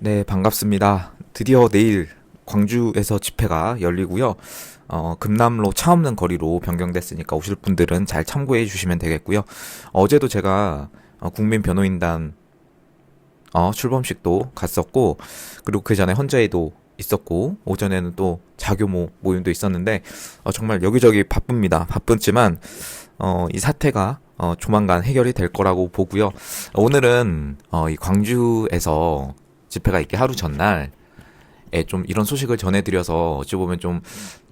네, 반갑습니다. 드디어 내일 광주에서 집회가 열리고요. 어, 금남로 차 없는 거리로 변경됐으니까 오실 분들은 잘 참고해 주시면 되겠고요. 어제도 제가 어, 국민 변호인단 어, 출범식도 갔었고, 그리고 그 전에 헌재에도 있었고, 오전에는 또 자교모 모임도 있었는데, 어, 정말 여기저기 바쁩니다. 바쁘지만, 어, 이 사태가 어, 조만간 해결이 될 거라고 보고요. 오늘은 어, 이 광주에서 집회가 있기 하루 전날 에좀 이런 소식을 전해드려서 어찌 보면 좀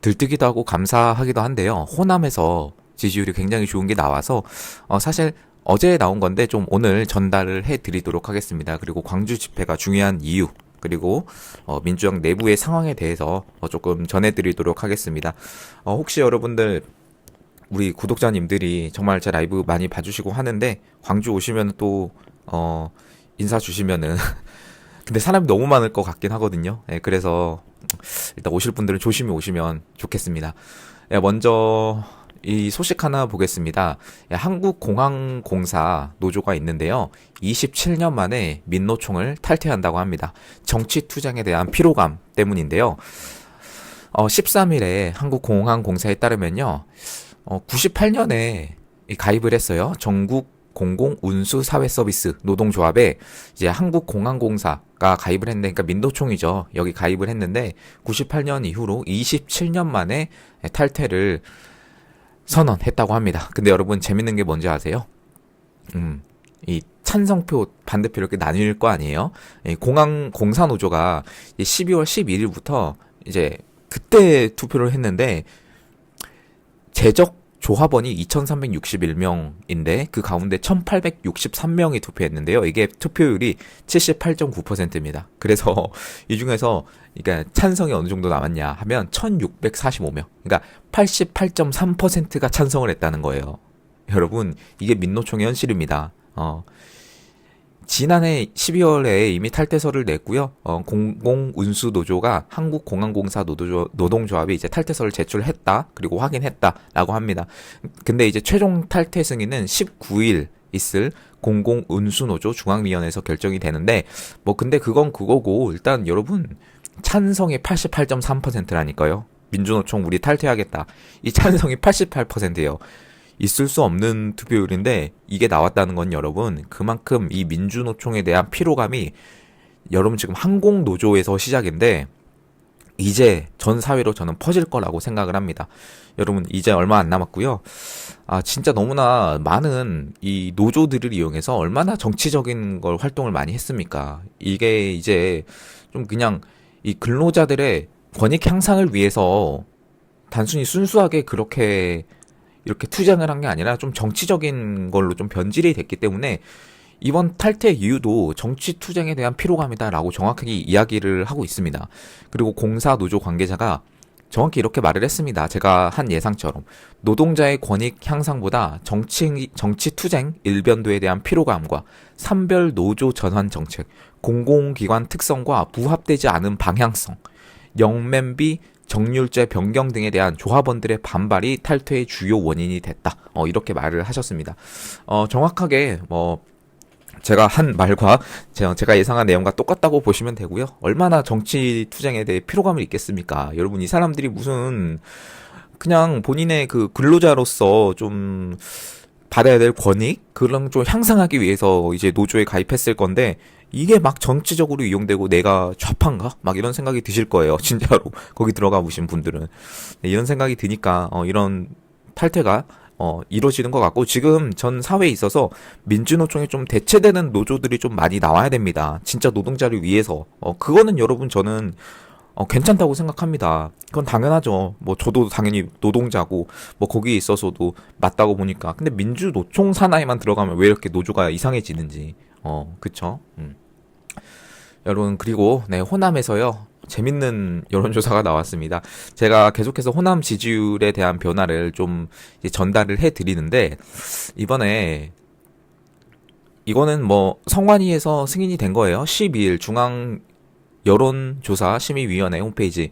들뜨기도 하고 감사하기도 한데요. 호남에서 지지율이 굉장히 좋은 게 나와서 어, 사실 어제 나온 건데 좀 오늘 전달을 해드리도록 하겠습니다. 그리고 광주 집회가 중요한 이유 그리고 어, 민주당 내부의 상황에 대해서 어, 조금 전해드리도록 하겠습니다. 어, 혹시 여러분들 우리 구독자님들이 정말 제 라이브 많이 봐주시고 하는데 광주 오시면 또 어, 인사 주시면은 근데 사람이 너무 많을 것 같긴 하거든요. 예, 그래서 일단 오실 분들은 조심히 오시면 좋겠습니다. 예, 먼저 이 소식 하나 보겠습니다. 예, 한국공항공사 노조가 있는데요. 27년 만에 민노총을 탈퇴한다고 합니다. 정치 투쟁에 대한 피로감 때문인데요. 어, 13일에 한국공항공사에 따르면요. 어, 98년에 가입을 했어요. 전국 공공 운수 사회 서비스 노동조합에 이제 한국공항공사가 가입을 했는데 그러니까 민도총이죠. 여기 가입을 했는데 98년 이후로 27년 만에 탈퇴를 선언했다고 합니다. 근데 여러분 재밌는 게 뭔지 아세요? 음. 이 찬성표 반대표 이렇게 나뉠 거 아니에요? 공항 공사 노조가 12월 11일부터 이제 그때 투표를 했는데 재적 조합원이 2,361명인데 그 가운데 1,863명이 투표했는데요. 이게 투표율이 78.9%입니다. 그래서 이 중에서 그러니까 찬성이 어느 정도 남았냐 하면 1,645명. 그러니까 88.3%가 찬성을 했다는 거예요. 여러분, 이게 민노총의 현실입니다. 어, 지난해 12월에 이미 탈퇴서를 냈고요. 어, 공공운수 노조가 한국공항공사 노조조, 노동조합이 이제 탈퇴서를 제출했다. 그리고 확인했다라고 합니다. 근데 이제 최종 탈퇴 승인은 19일 있을 공공운수노조 중앙위원회에서 결정이 되는데 뭐 근데 그건 그거고 일단 여러분 찬성이 88.3%라니까요. 민주노총 우리 탈퇴하겠다. 이 찬성이 88%예요. 있을 수 없는 투표율인데 이게 나왔다는 건 여러분 그만큼 이 민주노총에 대한 피로감이 여러분 지금 항공노조에서 시작인데 이제 전 사회로 저는 퍼질 거라고 생각을 합니다. 여러분 이제 얼마 안 남았고요. 아 진짜 너무나 많은 이 노조들을 이용해서 얼마나 정치적인 걸 활동을 많이 했습니까? 이게 이제 좀 그냥 이 근로자들의 권익 향상을 위해서 단순히 순수하게 그렇게 이렇게 투쟁을 한 게 아니라 좀 정치적인 걸로 좀 변질이 됐기 때문에 이번 탈퇴 이유도 정치 투쟁에 대한 피로감이다라고 정확하게 이야기를 하고 있습니다. 그리고 공사 노조 관계자가 정확히 이렇게 말을 했습니다. 제가 한 예상처럼 노동자의 권익 향상보다 정치 정치 투쟁 일변도에 대한 피로감과 산별 노조 전환 정책, 공공기관 특성과 부합되지 않은 방향성, 영면비 정률제 변경 등에 대한 조합원들의 반발이 탈퇴의 주요 원인이 됐다. 어, 이렇게 말을 하셨습니다. 어, 정확하게 뭐 제가 한 말과 제가 예상한 내용과 똑같다고 보시면 되고요. 얼마나 정치 투쟁에 대해 피로감을 있겠습니까? 여러분 이 사람들이 무슨 그냥 본인의 그 근로자로서 좀 받아야 될 권익 그런 좀 향상하기 위해서 이제 노조에 가입했을 건데 이게 막 정치적으로 이용되고 내가 좌파인가? 막 이런 생각이 드실 거예요. 진짜로. 거기 들어가 보신 분들은. 네, 이런 생각이 드니까, 어, 이런 탈퇴가, 어, 이루어지는 것 같고, 지금 전 사회에 있어서 민주노총에 좀 대체되는 노조들이 좀 많이 나와야 됩니다. 진짜 노동자를 위해서. 어, 그거는 여러분 저는, 어, 괜찮다고 생각합니다. 그건 당연하죠. 뭐, 저도 당연히 노동자고, 뭐, 거기에 있어서도 맞다고 보니까. 근데 민주노총 산하에만 들어가면 왜 이렇게 노조가 이상해지는지. 어, 그쵸? 음. 여러분 그리고 네 호남에서요 재밌는 여론조사가 나왔습니다. 제가 계속해서 호남 지지율에 대한 변화를 좀 전달을 해드리는데 이번에 이거는 뭐 성관위에서 승인이 된 거예요. 12일 중앙 여론조사 심의위원회 홈페이지.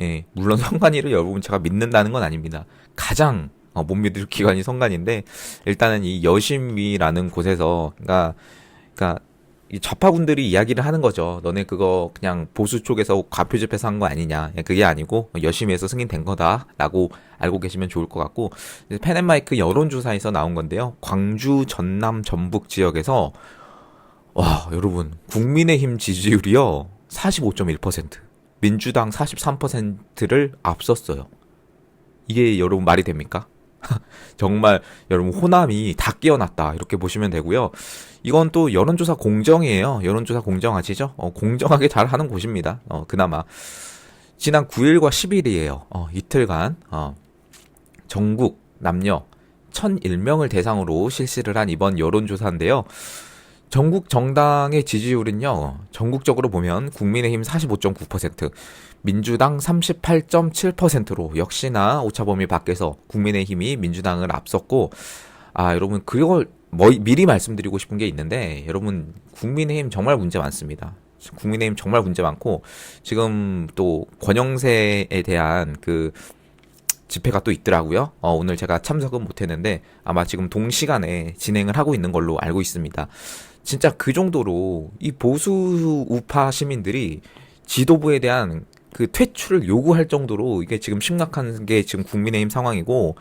예, 물론 성관위를 여러분 제가 믿는다는 건 아닙니다. 가장 어, 못 믿을 기관이 성관인데 일단은 이 여심위라는 곳에서 그러니까 그러니까 이 좌파분들이 이야기를 하는 거죠. 너네 그거 그냥 보수 쪽에서 과표 집회에서 한 거 아니냐. 그게 아니고 열심히 해서 승인된 거다라고 알고 계시면 좋을 것 같고 펜앤마이크 여론조사에서 나온 건데요. 광주, 전남, 전북 지역에서 와 여러분 국민의힘 지지율이요 45.1% 민주당 43%를 앞섰어요. 이게 여러분 말이 됩니까? 정말 여러분 호남이 다 깨어났다 이렇게 보시면 되고요. 이건 또 여론조사 공정이에요. 여론조사 공정 아시죠? 어, 공정하게 잘 하는 곳입니다. 어, 그나마 지난 9일과 10일이에요. 어, 이틀간 어, 전국 남녀 1001명을 대상으로 실시를 한 이번 여론조사인데요. 전국 정당의 지지율은요, 전국적으로 보면 국민의힘 45.9%, 민주당 38.7%로 역시나 오차범위 밖에서 국민의힘이 민주당을 앞섰고, 아, 여러분, 그걸 뭐, 미리 말씀드리고 싶은 게 있는데, 여러분, 국민의힘 정말 문제 많습니다. 국민의힘 정말 문제 많고, 지금 또 권영세에 대한 그 집회가 또 있더라고요. 어, 오늘 제가 참석은 못했는데, 아마 지금 동시간에 진행을 하고 있는 걸로 알고 있습니다. 진짜 그 정도로 이 보수 우파 시민들이 지도부에 대한 그 퇴출을 요구할 정도로 이게 지금 심각한 게 지금 국민의힘 상황이고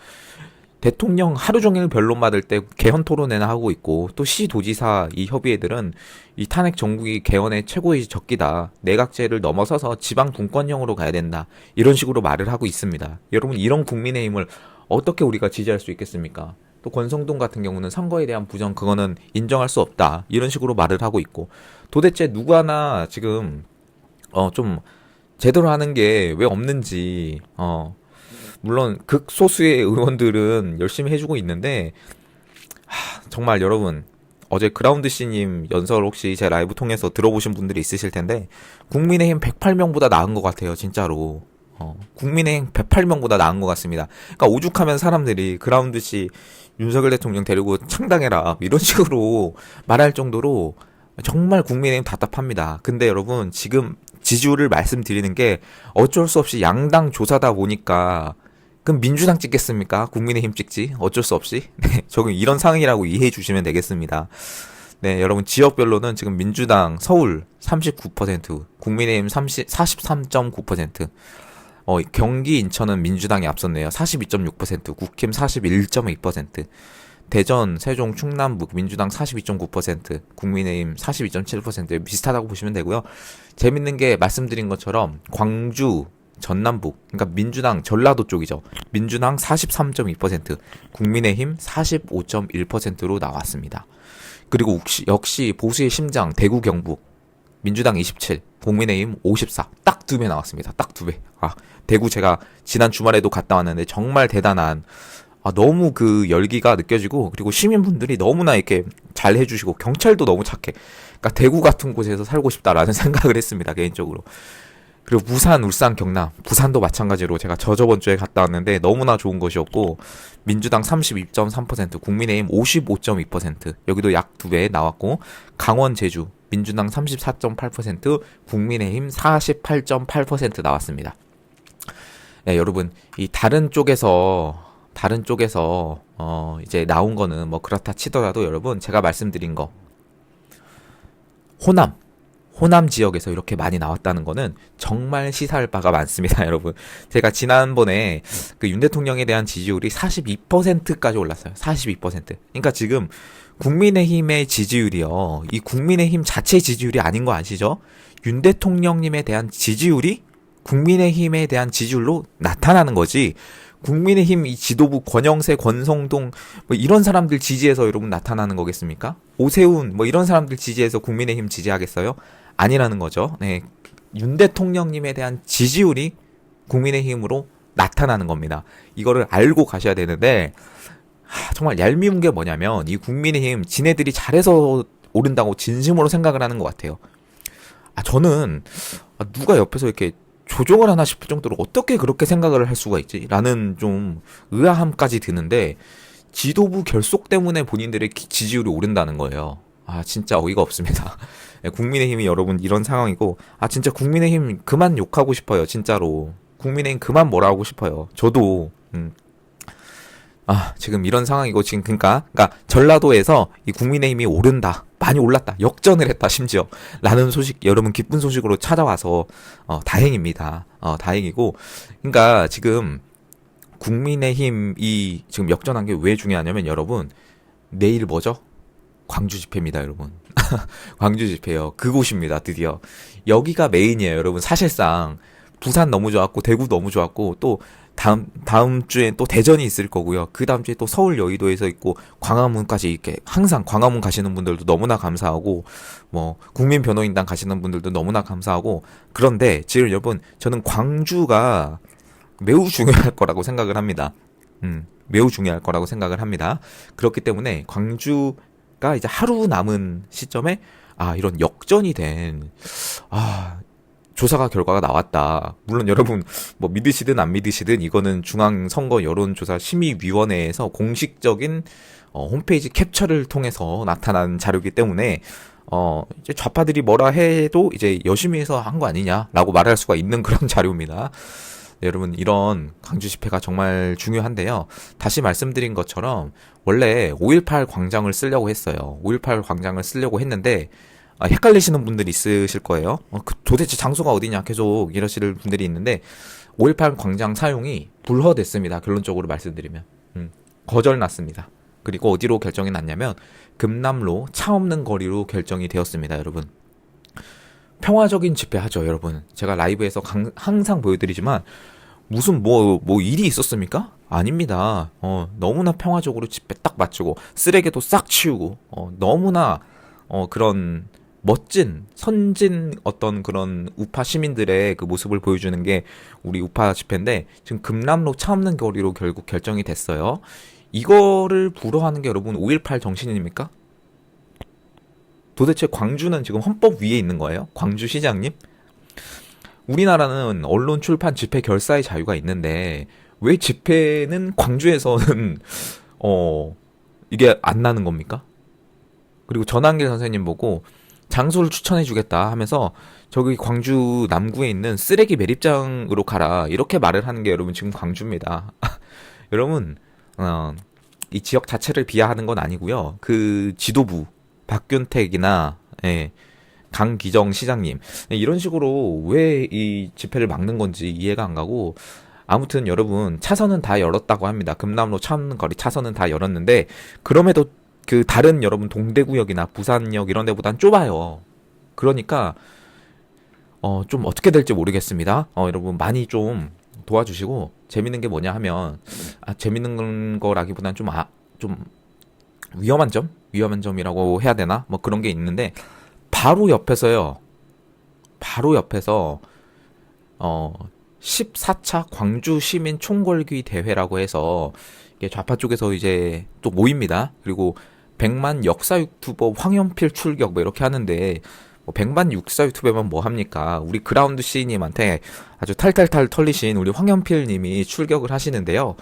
대통령 하루 종일 변론 받을 때 개헌 토론회나 하고 있고 또 시도지사 이 협의회들은 이 탄핵 정국이 개헌의 최고의 적기다. 내각제를 넘어서서 지방 분권형으로 가야 된다. 이런 식으로 말을 하고 있습니다. 여러분 이런 국민의힘을 어떻게 우리가 지지할 수 있겠습니까? 또 권성동 같은 경우는 선거에 대한 부정 그거는 인정할 수 없다. 이런 식으로 말을 하고 있고. 도대체 누구 하나 지금 어 좀 제대로 하는 게 왜 없는지 어 물론 극소수의 의원들은 열심히 해주고 있는데 하, 정말 여러분 어제 그라운드 씨님 연설 혹시 제 라이브 통해서 들어보신 분들이 있으실 텐데 국민의힘 108명보다 나은 것 같아요 진짜로 어, 국민의힘 108명보다 나은 것 같습니다. 그러니까 오죽하면 사람들이 그라운드 씨 윤석열 대통령 데리고 창당해라 이런 식으로 말할 정도로 정말 국민의힘 답답합니다. 근데 여러분 지금 지지율을 말씀드리는 게 어쩔 수 없이 양당 조사다 보니까 그럼 민주당 찍겠습니까? 국민의힘 찍지? 어쩔 수 없이? 네, 저금 이런 상황이라고 이해해 주시면 되겠습니다. 네, 여러분 지역별로는 지금 민주당 서울 39%, 국민의힘 30, 43.9%, 어, 경기 인천은 민주당이 앞섰네요. 42.6%, 국힘 41.2%, 대전, 세종, 충남북 민주당 42.9%, 국민의힘 42.7% 비슷하다고 보시면 되고요. 재밌는 게 말씀드린 것처럼 광주, 전남북, 그러니까 민주당 전라도 쪽이죠. 민주당 43.2%, 국민의힘 45.1%로 나왔습니다. 그리고 역시 보수의 심장 대구 경북 민주당 27, 국민의힘 54. 딱 두 배 나왔습니다. 딱 두 배. 아, 대구 제가 지난 주말에도 갔다 왔는데 정말 대단한 아, 너무 그 열기가 느껴지고 그리고 시민분들이 너무나 이렇게 잘 해주시고 경찰도 너무 착해. 그러니까 대구 같은 곳에서 살고 싶다라는 생각을 했습니다 개인적으로. 그리고 부산, 울산, 경남, 부산도 마찬가지로 제가 저저번 주에 갔다 왔는데 너무나 좋은 곳이었고 민주당 32.3%, 국민의힘 55.2%, 여기도 약 두 배 나왔고 강원, 제주 민주당 34.8%, 국민의힘 48.8% 나왔습니다. 네, 여러분 이 다른 쪽에서 다른 쪽에서 어 이제 나온 거는 뭐 그렇다 치더라도 여러분 제가 말씀드린 거 호남 호남 지역에서 이렇게 많이 나왔다는 거는 정말 시사할 바가 많습니다, 여러분. 제가 지난번에 그 윤 대통령에 대한 지지율이 42%까지 올랐어요. 42%. 그러니까 지금 국민의힘의 지지율이요. 이 국민의힘 자체 지지율이 아닌 거 아시죠? 윤 대통령님에 대한 지지율이 국민의힘에 대한 지지율로 나타나는 거지. 국민의힘 이 지도부 권영세, 권성동 뭐 이런 사람들 지지해서 여러분 나타나는 거겠습니까? 오세훈 뭐 이런 사람들 지지해서 국민의힘 지지하겠어요? 아니라는 거죠. 네. 윤 대통령님에 대한 지지율이 국민의힘으로 나타나는 겁니다. 이거를 알고 가셔야 되는데 하, 정말 얄미운 게 뭐냐면 이 국민의힘 지네들이 잘해서 오른다고 진심으로 생각을 하는 것 같아요. 아 저는 아, 누가 옆에서 이렇게 조종을 하나 싶을 정도로 어떻게 그렇게 생각을 할 수가 있지? 라는 좀 의아함까지 드는데 지도부 결속 때문에 본인들의 지지율이 오른다는 거예요. 아 진짜 어이가 없습니다. 예, 국민의힘이 여러분 이런 상황이고 아 진짜 국민의힘 그만 욕하고 싶어요 진짜로 국민의힘 그만 뭐라 하고 싶어요 저도 음. 아 지금 이런 상황이고 지금 그러니까 그러니까 전라도에서 이 국민의힘이 오른다 많이 올랐다. 역전을 했다, 심지어. 라는 소식, 여러분 기쁜 소식으로 찾아와서, 어, 다행입니다. 어, 다행이고. 그러니까 지금 국민의힘이 지금 역전한 게 왜 중요하냐면 여러분, 내일 뭐죠? 광주 집회입니다, 여러분. 광주 집회요. 그곳입니다, 드디어. 여기가 메인이에요, 여러분. 사실상 부산 너무 좋았고 대구 너무 좋았고 또 다음 다음 주엔 또 대전이 있을 거고요. 그 다음 주에 또 서울 여의도에서 있고 광화문까지 이렇게 항상 광화문 가시는 분들도 너무나 감사하고 뭐 국민 변호인단 가시는 분들도 너무나 감사하고 그런데 지금 여러분 저는 광주가 매우 중요할 거라고 생각을 합니다. 음, 매우 중요할 거라고 생각을 합니다. 그렇기 때문에 광주가 이제 하루 남은 시점에 아 이런 역전이 된 아 조사가 결과가 나왔다. 물론 여러분 뭐 믿으시든 안 믿으시든 이거는 중앙 선거 여론조사 심의위원회에서 공식적인 어, 홈페이지 캡처를 통해서 나타난 자료이기 때문에 어, 이제 좌파들이 뭐라 해도 이제 열심히 해서 한 거 아니냐라고 말할 수가 있는 그런 자료입니다. 네, 여러분 이런 광주 집회가 정말 중요한데요. 다시 말씀드린 것처럼 원래 5.18 광장을 쓰려고 했어요. 5.18 광장을 쓰려고 했는데 아, 헷갈리시는 분들이 있으실 거예요. 어, 그 도대체 장소가 어디냐 계속 이러실 분들이 있는데 5.18 광장 사용이 불허됐습니다. 결론적으로 말씀드리면 음, 거절났습니다. 그리고 어디로 결정이 났냐면 금남로 차 없는 거리로 결정이 되었습니다, 여러분. 평화적인 집회 하죠, 여러분. 제가 라이브에서 강, 항상 보여드리지만 무슨 뭐, 뭐 일이 있었습니까? 아닙니다. 어, 너무나 평화적으로 집회 딱 마치고 쓰레기도 싹 치우고 어, 너무나 어, 그런 멋진 선진 어떤 그런 우파 시민들의 그 모습을 보여주는 게 우리 우파 집회인데 지금 금남로 차 없는 거리로 결국 결정이 됐어요. 이거를 불허하는 게 여러분 5.18 정신입니까? 도대체 광주는 지금 헌법 위에 있는 거예요? 광주 시장님? 우리나라는 언론 출판 집회 결사의 자유가 있는데 왜 집회는 광주에서는 어 이게 안 나는 겁니까? 그리고 전한길 선생님 보고 장소를 추천해 주겠다 하면서 저기 광주 남구에 있는 쓰레기 매립장으로 가라 이렇게 말을 하는 게 여러분 지금 광주입니다. 여러분 어, 이 지역 자체를 비하하는 건 아니고요. 그 지도부 박균택이나 예, 강기정 시장님 예, 이런 식으로 왜 이 집회를 막는 건지 이해가 안 가고 아무튼 여러분 차선은 다 열었다고 합니다. 금남로 참거리 차선은 다 열었는데 그럼에도 그 다른 여러분 동대구역이나 부산역 이런 데보단 좁아요. 그러니까 어 좀 어떻게 될지 모르겠습니다. 어 여러분 많이 좀 도와주시고 재밌는 게 뭐냐 하면 아 재밌는 거라기보단 좀아좀 위험한 점 위험한 점이라고 해야 되나 뭐 그런 게 있는데 바로 옆에서요. 바로 옆에서 어 14차 광주 시민 총궐기 대회라고 해서 이게 좌파 쪽에서 이제 또 모입니다. 그리고 백만 역사 유튜버 황현필 출격 뭐 이렇게 하는데 뭐 백만 육사 유튜버면 뭐 합니까? 우리 그라운드 씨님한테 아주 탈탈탈 털리신 우리 황현필 님이 출격을 하시는데요.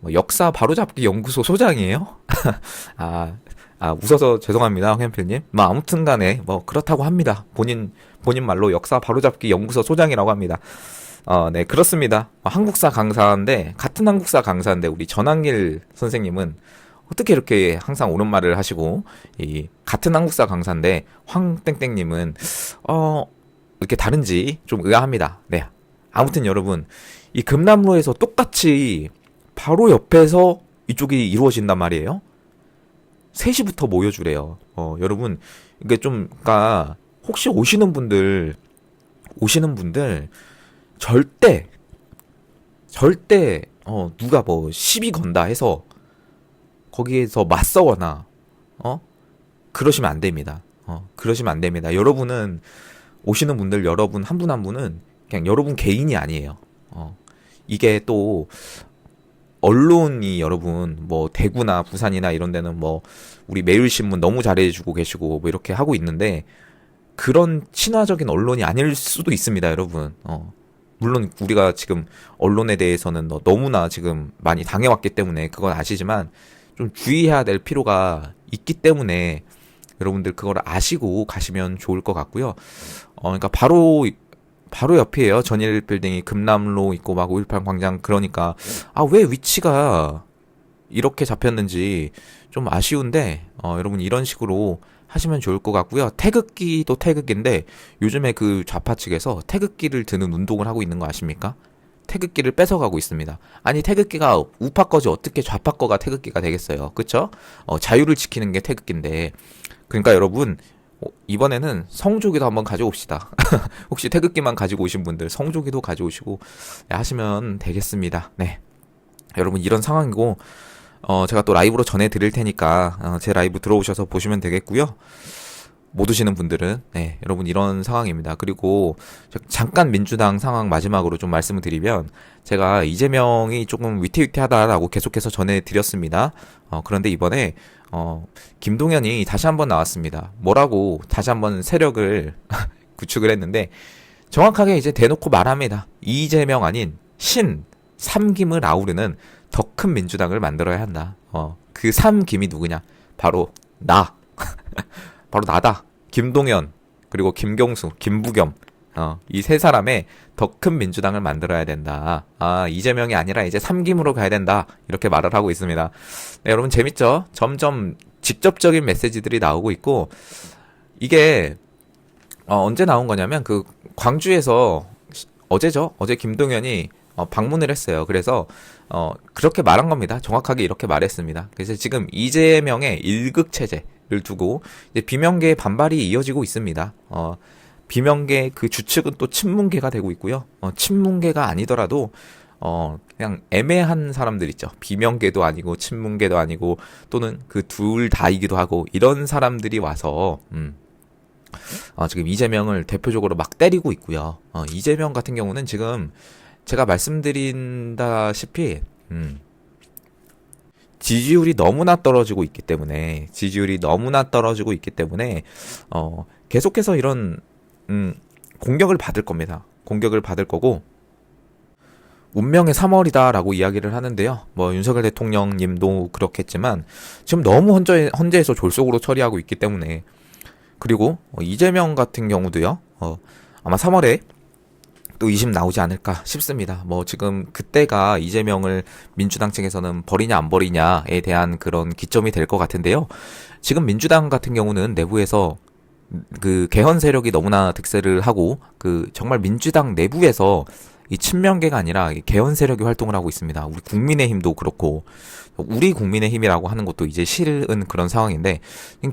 뭐 역사 바로잡기 연구소 소장이에요? 아, 아, 웃어서 죄송합니다, 황현필 님. 뭐 아무튼 간에 뭐 그렇다고 합니다. 본인 본인 말로 역사 바로잡기 연구소 소장이라고 합니다. 어, 네, 그렇습니다. 한국사 강사인데 같은 한국사 강사인데 우리 전한길 선생님은 어떻게 이렇게 항상 옳은 말을 하시고 이 같은 한국사 강사인데 황땡땡님은 어 이렇게 다른지 좀 의아합니다. 네. 아무튼 여러분 이 금남로에서 똑같이 바로 옆에서 이쪽이 이루어진단 말이에요. 3시부터 모여주래요. 어, 여러분, 이게 좀, 그니까, 혹시 오시는 분들, 오시는 분들, 절대, 절대, 어, 누가 뭐, 시비 건다 해서, 거기에서 맞서거나 어 그러시면 안 됩니다. 어 그러시면 안 됩니다. 여러분은 오시는 분들 여러분 한 분 한 분은 그냥 여러분 개인이 아니에요. 어 이게 또 언론이 여러분 뭐 대구나 부산이나 이런 데는 뭐 우리 매일신문 너무 잘해주고 계시고 뭐 이렇게 하고 있는데 그런 친화적인 언론이 아닐 수도 있습니다, 여러분. 어. 물론 우리가 지금 언론에 대해서는 너무나 지금 많이 당해왔기 때문에 그건 아시지만 좀 주의해야 될 필요가 있기 때문에 여러분들 그걸 아시고 가시면 좋을 것 같고요. 어, 그러니까 바로 바로 옆이에요. 전일 빌딩이 금남로 있고 막 5.18 광장 그러니까 아 왜 위치가 이렇게 잡혔는지 좀 아쉬운데 어, 여러분 이런 식으로 하시면 좋을 것 같고요. 태극기도 태극기인데 요즘에 그 좌파 측에서 태극기를 드는 운동을 하고 있는 거 아십니까? 태극기를 뺏어가고 있습니다. 아니 태극기가 우파 거지 어떻게 좌파 거가 태극기가 되겠어요. 그쵸? 어, 자유를 지키는 게 태극기인데 그러니까 여러분 어, 이번에는 성조기도 한번 가져옵시다. 혹시 태극기만 가지고 오신 분들 성조기도 가져오시고 하시면 되겠습니다. 네. 여러분 이런 상황이고 어, 제가 또 라이브로 전해드릴 테니까 어, 제 라이브 들어오셔서 보시면 되겠고요. 못 오시는 분들은 네, 여러분 이런 상황입니다. 그리고 잠깐 민주당 상황 마지막으로 좀 말씀을 드리면 제가 이재명이 조금 위태위태하다라고 계속해서 전해드렸습니다. 어, 그런데 이번에 어, 김동연이 다시 한번 나왔습니다. 뭐라고 다시 한번 세력을 구축을 했는데 정확하게 이제 대놓고 말합니다. 이재명 아닌 신 삼김을 아우르는 더 큰 민주당을 만들어야 한다. 어, 그 삼김이 누구냐? 바로 나. 바로 나다. 김동연 그리고 김경수, 김부겸 어, 이 세 사람의 더 큰 민주당을 만들어야 된다. 아, 이재명이 아니라 이제 삼김으로 가야 된다. 이렇게 말을 하고 있습니다. 네, 여러분 재밌죠? 점점 직접적인 메시지들이 나오고 있고, 이게, 어, 언제 나온 거냐면, 그, 광주에서, 어제죠? 어제 김동연이 어, 방문을 했어요. 그래서 어, 그렇게 말한 겁니다. 정확하게 이렇게 말했습니다. 그래서 지금 이재명의 일극 체제를 두고 비명계의 반발이 이어지고 있습니다. 어, 비명계 그 주축은 또 친문계가 되고 있고요. 어, 친문계가 아니더라도 어, 그냥 애매한 사람들 있죠. 비명계도 아니고 친문계도 아니고 또는 그 둘 다이기도 하고 이런 사람들이 와서 음, 어, 지금 이재명을 대표적으로 막 때리고 있고요. 어, 이재명 같은 경우는 지금 제가 말씀드린다시피 음, 지지율이 너무나 떨어지고 있기 때문에 지지율이 너무나 떨어지고 있기 때문에 어, 계속해서 이런 음, 공격을 받을 겁니다. 공격을 받을 거고 운명의 3월이다라고 이야기를 하는데요. 뭐 윤석열 대통령님도 그렇겠지만 지금 너무 헌재, 헌재에서 졸속으로 처리하고 있기 때문에 그리고 어, 이재명 같은 경우도요. 어, 아마 3월에 또 20 나오지 않을까 싶습니다. 뭐 지금 그때가 이재명을 민주당 측에서는 버리냐 안 버리냐에 대한 그런 기점이 될 것 같은데요. 지금 민주당 같은 경우는 내부에서 그 개헌 세력이 너무나 득세를 하고 그 정말 민주당 내부에서 이 친명계가 아니라 개헌 세력이 활동을 하고 있습니다. 우리 국민의힘도 그렇고 우리 국민의힘이라고 하는 것도 이제 실은 그런 상황인데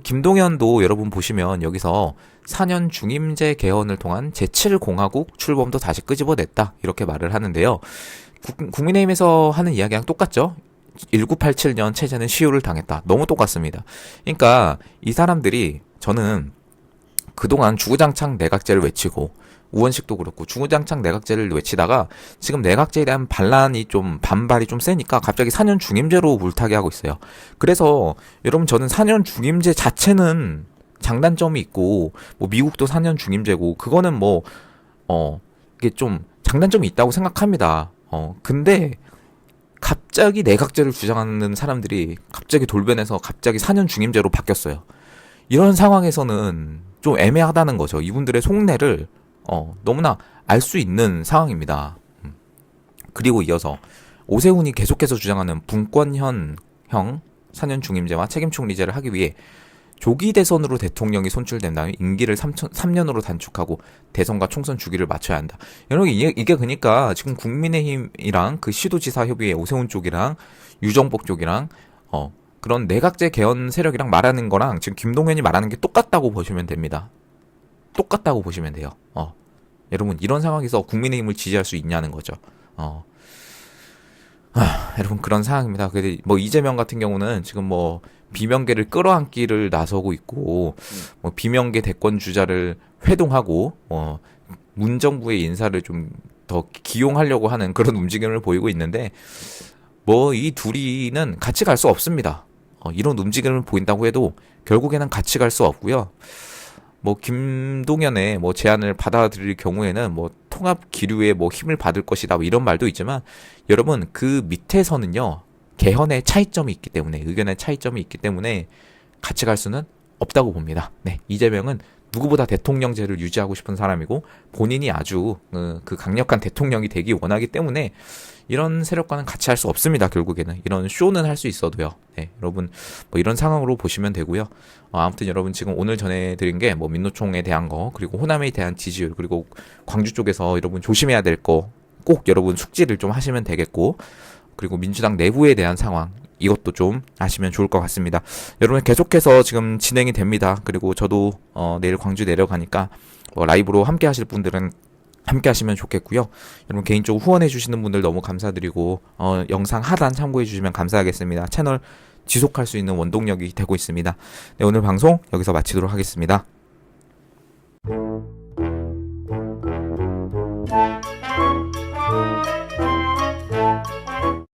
김동연도 여러분 보시면 여기서 4년 중임제 개헌을 통한 제7공화국 출범도 다시 끄집어냈다 이렇게 말을 하는데요. 국, 국민의힘에서 하는 이야기랑 똑같죠. 1987년 체제는 시효를 당했다. 너무 똑같습니다. 그러니까 이 사람들이 저는 그동안 주구장창 내각제를 외치고 우원식도 그렇고 주구장창 내각제를 외치다가 지금 내각제에 대한 반란이 좀 반발이 좀 세니까 갑자기 4년 중임제로 물타기 하고 있어요. 그래서 여러분 저는 4년 중임제 자체는 장단점이 있고 뭐 미국도 4년 중임제고 그거는 뭐 어 이게 좀 장단점이 있다고 생각합니다. 어 근데 갑자기 내각제를 주장하는 사람들이 갑자기 돌변해서 갑자기 4년 중임제로 바뀌었어요. 이런 상황에서는 좀 애매하다는 거죠. 이분들의 속내를 어, 너무나 알 수 있는 상황입니다. 음. 그리고 이어서 오세훈이 계속해서 주장하는 분권현형 4년 중임제와 책임총리제를 하기 위해 조기 대선으로 대통령이 손출된 다음에 임기를 3년, 으로 단축하고 대선과 총선 주기를 맞춰야 한다. 여러분 이게, 이게 그러니까 지금 국민의힘이랑 그 시도지사 협의회 오세훈 쪽이랑 유정복 쪽이랑 어 그런 내각제 개헌 세력이랑 말하는 거랑 지금 김동현이 말하는 게 똑같다고 보시면 됩니다. 똑같다고 보시면 돼요. 어. 여러분 이런 상황에서 국민의힘을 지지할 수 있냐는 거죠. 어. 아, 여러분 그런 상황입니다. 근데 뭐 이재명 같은 경우는 지금 뭐 비명계를 끌어안기를 나서고 있고 뭐 비명계 대권 주자를 회동하고 어 문정부의 인사를 좀 더 기용하려고 하는 그런 움직임을 보이고 있는데 뭐 이 둘이는 같이 갈 수 없습니다. 어, 이런 움직임을 보인다고 해도 결국에는 같이 갈 수 없고요. 뭐 김동연의 뭐 제안을 받아들일 경우에는 뭐 통합 기류에 뭐 힘을 받을 것이다 뭐 이런 말도 있지만 여러분 그 밑에서는요 개헌의 차이점이 있기 때문에 의견의 차이점이 있기 때문에 같이 갈 수는 없다고 봅니다. 네 이재명은 누구보다 대통령제를 유지하고 싶은 사람이고 본인이 아주 어, 그 강력한 대통령이 되기 원하기 때문에 이런 세력과는 같이 할 수 없습니다. 결국에는 이런 쇼는 할 수 있어도요. 네, 여러분 뭐 이런 상황으로 보시면 되고요. 어, 아무튼 여러분 지금 오늘 전해드린 게 뭐 민노총에 대한 거 그리고 호남에 대한 지지율 그리고 광주 쪽에서 여러분 조심해야 될 거 꼭 여러분 숙지를 좀 하시면 되겠고 그리고 민주당 내부에 대한 상황 이것도 좀 아시면 좋을 것 같습니다. 여러분 계속해서 지금 진행이 됩니다. 그리고 저도 어, 내일 광주 내려가니까 뭐 라이브로 함께 하실 분들은 함께 하시면 좋겠고요. 여러분 개인적으로 후원해 주시는 분들 너무 감사드리고 어, 영상 하단 참고해 주시면 감사하겠습니다. 채널 지속할 수 있는 원동력이 되고 있습니다. 네, 오늘 방송 여기서 마치도록 하겠습니다.